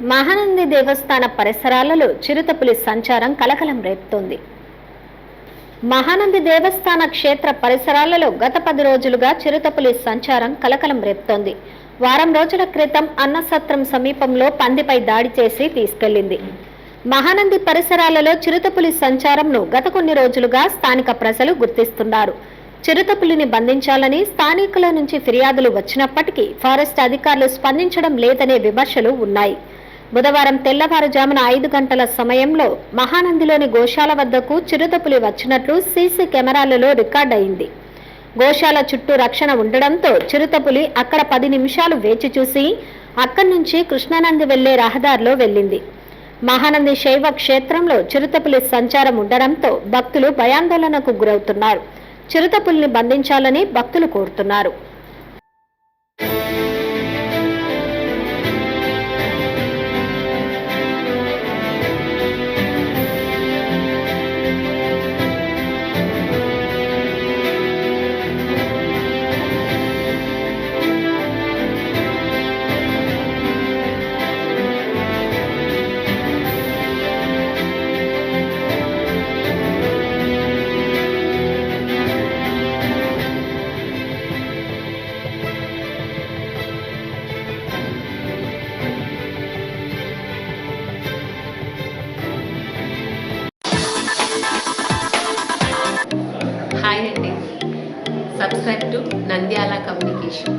మహానంది దేవస్థాన పరిసరాలలో చిరుతపులి సంచారం కలకలం రేపుతోంది. మహానంది దేవస్థాన క్షేత్ర పరిసరాలలో గత పది రోజులుగా చిరుతపులి సంచారం కలకలం రేపుతోంది. వారం రోజుల క్రితం అన్నసత్రం సమీపంలో పందిపై దాడి చేసి తీసుకెళ్ళింది మహానంది పరిసరాలలో చిరుతపులి సంచారంను గత కొన్ని రోజులుగా స్థానిక ప్రజలు గుర్తిస్తున్నారు. చిరుతపులిని బంధించాలని స్థానికుల నుంచి ఫిర్యాదులు వచ్చినప్పటికీ ఫారెస్ట్ అధికారులు స్పందించడం లేదనే విమర్శలు ఉన్నాయి. బుధవారం తెల్లవారుజామున ఐదు గంటల సమయంలో మహానందిలోని గోశాల వద్దకు చిరుతపులి వచ్చినట్లు సీసీ కెమెరాలలో రికార్డ్ అయింది గోశాల చుట్టూ రక్షణ ఉండడంతో చిరుతపులి అక్కడ పది నిమిషాలు వేచి చూసి అక్కడి నుంచి కృష్ణానంది వెళ్ళే రహదారిలో వెళ్ళింది. మహానంది శైవ క్షేత్రంలో చిరుతపులి సంచారం ఉండడంతో భక్తులు భయాందోళనకు గురవుతున్నారు. చిరుతపులిని బంధించాలని భక్తులు కోరుతున్నారు. WhatsApp to Nandyal communication